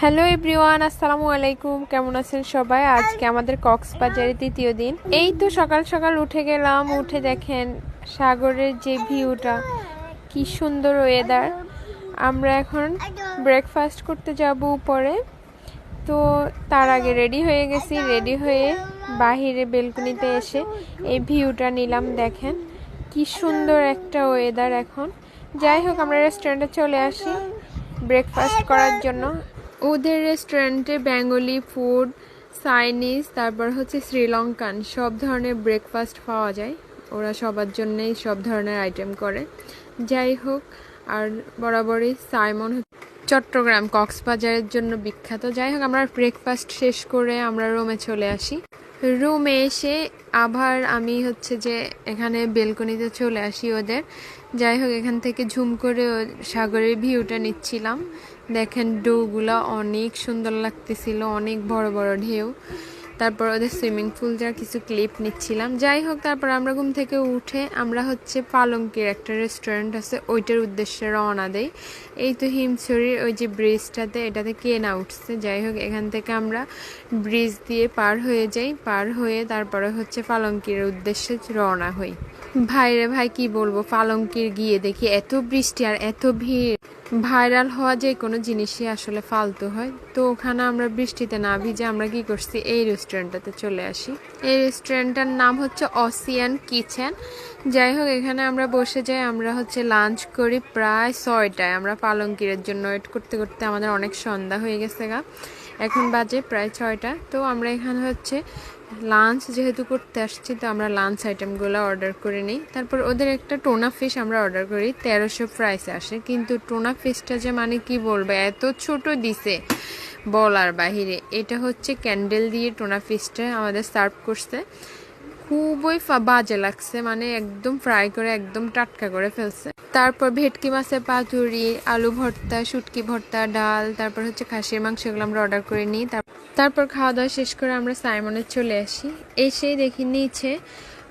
Hello everyone, আসসালামু আলাইকুম। কেমন আছেন সবাই? আজকে আমাদের কক্সবাজারের তৃতীয় দিন। এই তো সকাল সকাল উঠে গেলাম, উঠে দেখেন সাগরের যে ভিউটা, কি সুন্দর ওয়েদার আমরা এখন ব্রেকফাস্ট করতে যাব উপরে। তো তার আগে রেডি হয়ে গেছি রেডি হয়ে বাহিরে বেলকনিতে এসে এই ভিউটা নিলাম, দেখেন। কি সুন্দর একটা ওয়েদার এখন। যাই হোক, আমরা রেস্টুরেন্টে চলে আসি ব্রেকফাস্ট করার জন্য। ওদের রেস্টুরেন্টে বেঙ্গলি ফুড চাইনিজ তারপর হচ্ছে শ্রীলঙ্কান সব ধরনের ব্রেকফাস্ট পাওয়া যায়। ওরা সবার জন্যেই সব ধরনের আইটেম করে। যাই হোক, আর বরাবরই সাইমন চট্টগ্রাম কক্সবাজারের জন্য বিখ্যাত। যাই হোক, আমরা ব্রেকফাস্ট শেষ করে আমরা রুমে চলে আসি। রুমে এসে আবার আমি হচ্ছে যে এখানে বেলকনিতে চলে আসি ওদের। যাই হোক, এখান থেকে ঝুম করে সাগরের ভিউটা নিচ্ছিলাম। দেখেন ডোগুলা অনেক সুন্দর লাগতেছিল অনেক বড় বড় ঢেউ। তারপর ওদের সুইমিং পুলটার কিছু ক্লিপ নিচ্ছিলাম। যাই হোক, তারপর আমরা ঘুম থেকে উঠে আমরা হচ্ছে পালঙ্কের একটা রেস্টুরেন্ট আছে, ওইটার উদ্দেশ্যে রওনা দেই। এই তো হিমছড়ির ওই যে ব্রিজটাতে এটাতে কেনা উঠছে। যাই হোক, এখান থেকে আমরা ব্রিজ দিয়ে পার হয়ে যাই। পার হয়ে তারপরে হচ্ছে পালঙ্কির উদ্দেশ্যে রওনা হই। ভাইরে ভাই, কি বলব? পালঙ্কির গিয়ে দেখি এত বৃষ্টি আর এত ভিড়। ভাইরাল হওয়া যে কোনো জিনিসই আসলে ফালতু হয়। তো ওখানে আমরা বৃষ্টিতে না ভিজে আমরা কি করছি? এই রেস্টুরেন্টটাতে চলে আসি। এই রেস্টুরেন্টটার নাম হচ্ছে অসিয়ান কিচেন যাই হোক, এখানে আমরা বসে যাই, আমরা হচ্ছে লাঞ্চ করি প্রায় ছয়টায়। আমরা পালঙ্কিরের জন্য ওয়েট করতে করতে আমাদের অনেক সন্ধ্যা হয়ে গেছে গা। এখন বাজে প্রায় ছয়টা। তো আমরা এখানে হচ্ছে লাঞ্চ যেহেতু করতে আসছি, তো আমরা লাঞ্চ আইটেমগুলো অর্ডার করে নিই। তারপর ওদের একটা টোনা ফিশ আমরা অর্ডার করি, তেরোশো প্রাইসে আসে। কিন্তু টোনা ফিশটা যে মানে কি বলব, এত ছোট দিছে। বলার বাহিরে। এটা হচ্ছে ক্যান্ডেল দিয়ে টোনা ফিশটা আমাদের সার্ভ করছে। খুবই বাজে লাগছে মানে একদম ফ্রাই করে, একদম টাটকা করে ফেলছে। তারপর ভেটকি মাছের পাতুরি, আলু ভর্তা, শুটকি ভর্তা, ডাল, তারপর হচ্ছে খাসির মাংস এগুলো আমরা অর্ডার করে নিই। তার- তারপর খাওয়া দাওয়া শেষ করে আমরা সাইমনে চলে আসি। এসেই দেখি নিচে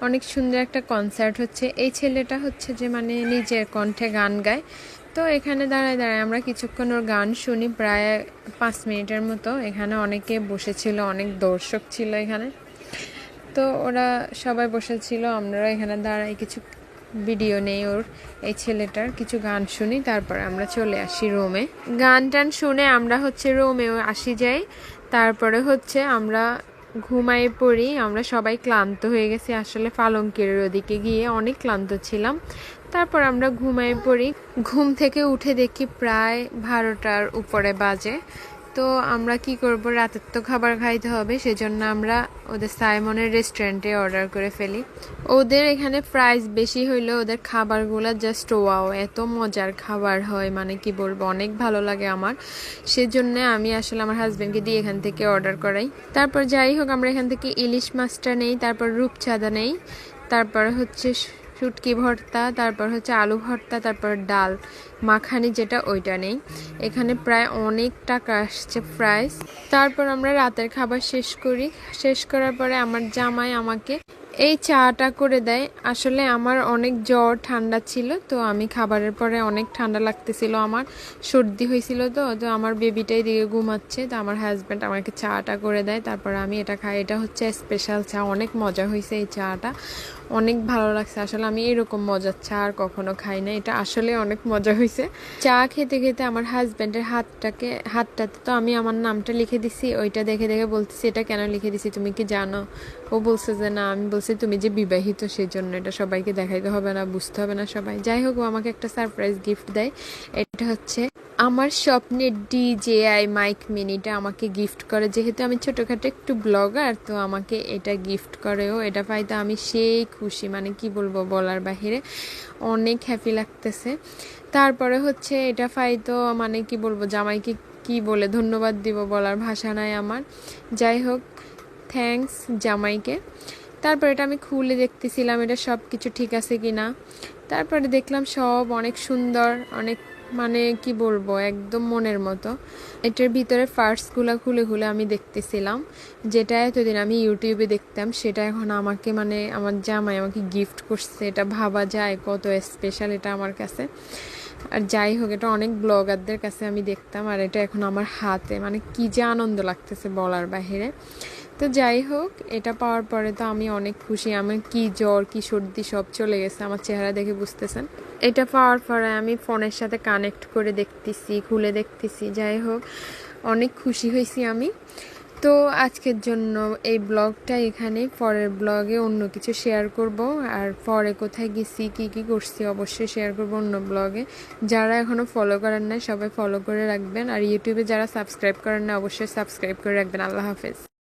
অনেক সুন্দর একটা কনসার্ট হচ্ছে। এই ছেলেটা হচ্ছে যে মানে নিজের কণ্ঠে গান গায়। তো এখানে দাঁড়ায় দাঁড়ায় আমরা কিছুক্ষণ ওর গান শুনি প্রায় পাঁচ মিনিটের মতো। এখানে অনেকে বসেছিল, অনেক দর্শক ছিল এখানে। তো ওরা সবাই বসেছিল আমরা এখানে দাঁড়াই। কিছু ভিডিও নেই ওর, এই ছেলেটার। কিছু গান শুনি, তারপরে আমরা চলে আসি রোমে। গান টান শুনে আমরা হচ্ছে রুমে আসি যাই। তারপরে হচ্ছে আমরা ঘুমাই পড়ি, আমরা সবাই ক্লান্ত হয়ে গেছি। আসলে পালঙ্কের ওদিকে গিয়ে অনেক ক্লান্ত ছিলাম। তারপর আমরা ঘুমাই পড়ি। ঘুম থেকে উঠে দেখি প্রায় বারোটার উপরে বাজে। তো আমরা কি করব? রাতের তো খাবার খাইতে হবে, সেজন্য আমরা ওদের সাইমনের রেস্টুরেন্টে অর্ডার করে ফেলি। ওদের এখানে প্রাইস বেশি হইলেও ওদের খাবারগুলো জাস্ট ওয়াও এত মজার খাবার হয় মানে কি বলব, অনেক ভালো লাগে আমার। সেজন্য আমি আসলে আমার হাজব্যান্ডকে দিয়ে এখান থেকে অর্ডার করাই। তারপর যাই হোক, আমরা এখান থেকে ইলিশ মাছটা নেই, তারপর রূপচাঁদা নেই, তারপর হচ্ছে শুটকি ভর্তা, তারপর হচ্ছে আলু ভর্তা, তারপর ডাল, মাখানি যেটা ওইটা নেই। এখানে প্রায় অনেক টাকা আসছে প্রাইস তারপর আমরা রাতের খাবার শেষ করি। শেষ করার পরে আমার জামাই আমাকে এই চাটা করে দেয়। আসলে আমার অনেক জ্বর, ঠান্ডা ছিল, তো আমি খাবারের পরে অনেক ঠান্ডা লাগতেছিল আমার। সর্দি হয়েছিল তো তো আমার বেবিটাই দিকে ঘুমাচ্ছে। তো আমার হাজব্যান্ড আমাকে চাটা করে দেয়। তারপর আমি এটা খাই। এটা হচ্ছে স্পেশাল চা। অনেক মজা হয়েছে এই চাটা। অনেক ভালো লাগছে। আসলে আমি এরকম মজার চা আর কখনো খাই না। এটা আসলে অনেক মজা হয়েছে চা খেতে খেতে আমার হাজব্যান্ডের হাতটাকে, হাতটাতে তো আমি আমার নামটা লিখে দিছি, ওইটা দেখে দেখে বলতেছি, এটা কেন লিখে দিছি? তুমি কি জানো? ও বলছে যে, না, আমি বলছি তুমি যে বিবাহিত সেই জন্য এটা সবাইকে দেখাইতে হবে না, বুঝতে হবে না সবাই। যাই হোক, ও আমাকে একটা সারপ্রাইজ গিফট দেয়। এটা হচ্ছে আমার স্বপ্নের ডিজেআই মাইক মিনিটা আমাকে গিফট করে। যেহেতু আমি ছোটোখাটো একটু ব্লগার, তো আমাকে এটা গিফট করেও এটা পাই তো আমি সেই খুশি। মানে কি বলব বলার বাহিরে অনেক হ্যাপি লাগতেছে। তারপরে হচ্ছে এটা পাই তো মানে কি বলব, জামাইকে কি বলে ধন্যবাদ দিব বলার ভাষা নাই আমার। যাই হোক থ্যাঙ্কস জামাইকে। তারপর এটা আমি খুলে দেখতেছিলাম, এটা সব কিছু ঠিক আছে কি না তারপরে দেখলাম সব অনেক সুন্দর, অনেক মানে কি বলব, একদম মনের মতো। এটার ভিতরে ফার্স্টগুলো খুলে খুলে আমি দেখতেছিলাম। যেটা এতদিন আমি ইউটিউবে দেখতাম, সেটা এখন আমাকে মানে আমার জামাই আমাকে গিফট করছে। এটা ভাবা যায় কত স্পেশাল এটা আমার কাছে। আর যাই হোক, এটা অনেক ব্লগারদের কাছে আমি দেখতাম আর এটা এখন আমার হাতে। মানে কি যে আনন্দ লাগতেছে বলার বাহিরে। তো যাই হোক, এটা পাওয়ার পরে তো আমি অনেক খুশি। আমার কি জ্বর, কি সর্দি সব চলে গেছে। আমার চেহারা দেখে বুঝতেছেন। এটা পাওয়ার পরে আমি ফোনের সাথে কানেক্ট করে দেখতেছি, খুলে দেখতেছি, যাই হোক, অনেক খুশি হয়েছি আমি। তো আজকের জন্য এই ব্লগটা এখানে, পরের ব্লগে অন্য কিছু শেয়ার করব। আর পরে কোথায় গেছি, কি কি করছি, অবশ্যই শেয়ার করব অন্য ব্লগে। যারা এখনও ফলো করেন না সবাই ফলো করে রাখবেন। আর ইউটিউবে যারা সাবস্ক্রাইব করেন না অবশ্যই সাবস্ক্রাইব করে রাখবেন। আল্লাহ হাফেজ।